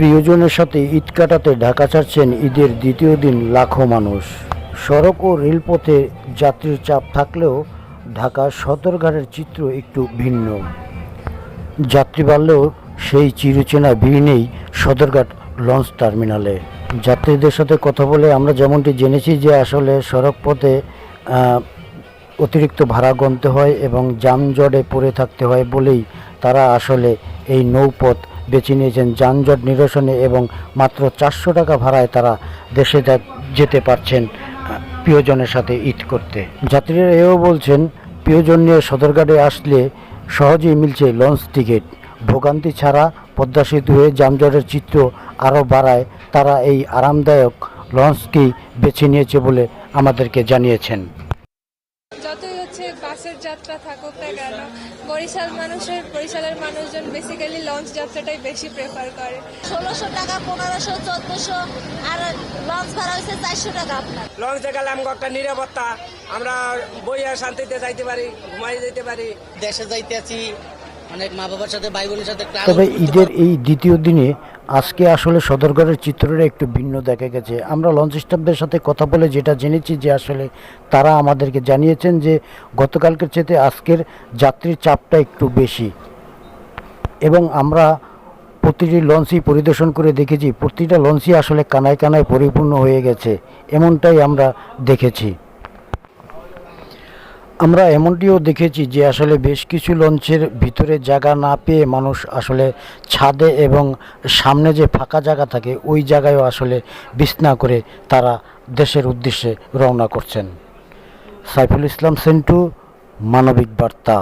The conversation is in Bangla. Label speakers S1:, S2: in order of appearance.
S1: প্রিয়জনের সাথে ঈদ কাটাতে ঢাকা ছাড়ছেন ঈদের দ্বিতীয় দিন লাখো মানুষ। সড়ক ও রেলপথে যাত্রীর চাপ থাকলেও ঢাকা সদরঘাটের চিত্র একটু ভিন্ন। যাত্রী বাড়লেও সেই চিরচেনা ভিড় নেই সদরঘাট লঞ্চ টার্মিনালে। যাত্রীদের সাথে কথা বলে আমরা যেমনটি জেনেছি যে আসলে সড়ক পথে অতিরিক্ত ভাড়া গুনতে হয় এবং যানজটে পড়ে থাকতে হয় বলেই তারা আসলে এই নৌপথ বেছে নিয়েছেন যানজট নিরসনে এবং মাত্র চারশো টাকা ভাড়ায় তারা দেশে যেতে পারছেন প্রিয়জনের সাথে ঈদ করতে। যাত্রীরা এও বলছেন, প্রিয়জন নিয়ে সদরঘাটে আসলে সহজেই মিলছে লঞ্চ টিকিট। ভোগান্তি ছাড়া পদ্মা সেতু হয়ে যানজটের চিত্র আরও বাড়ায়, তারা এই আরামদায়ক লঞ্চকেই বেছে নিয়েছে বলে আমাদেরকে জানিয়েছেন।
S2: যাত্রা থাকুক না কেন বরিশাল মানুষের বরিশালের মানুষজন বেসিক্যালি লঞ্চ যাত্রাটাই বেশি প্রেফার করে।
S3: ষোলোশো টাকা পনেরোশো চোদ্দশো আর লঞ্চ ভাড়া হয়েছে চারশো টাকা আপনার।
S4: লঞ্চে গেলে আমাকে একটা নিরাপত্তা। আমরা বইয়া শান্তিতে যাইতে পারি ঘুমাই যেতে পারি।
S5: দেশে যাইতে আছি অনেক মা বাবার সাথে ভাই বোনের সাথে
S1: তবে ঈদের এই দ্বিতীয় দিনে আজকে আসলে সদরঘাটের চিত্রটা একটু ভিন্ন দেখা গেছে। আমরা লঞ্চ স্টাফদের সাথে কথা বলে যেটা জেনেছি যে আসলে তারা আমাদেরকে জানিয়েছেন যে গতকালকের চেয়ে আজকের যাত্রীর চাপটা একটু বেশি। এবং আমরা প্রতিটি লঞ্চই পরিদর্শন করে দেখেছি প্রতিটা লঞ্চই আসলে কানায় কানায় পরিপূর্ণ হয়ে গেছে এমনটাই আমরা দেখেছি। আমরা এমনটিও দেখেছি যে আসলে বেশ কিছু লঞ্চের ভিতরে জায়গা না পেয়ে মানুষ আসলে ছাদে এবং সামনে যে ফাঁকা জায়গা থাকে, ওই জায়গায়ও আসলে বিছনা করে তারা দেশের উদ্দেশ্যে রওনা করছেন। সাইফুল ইসলাম সেন্টু, মানবিক বার্তা।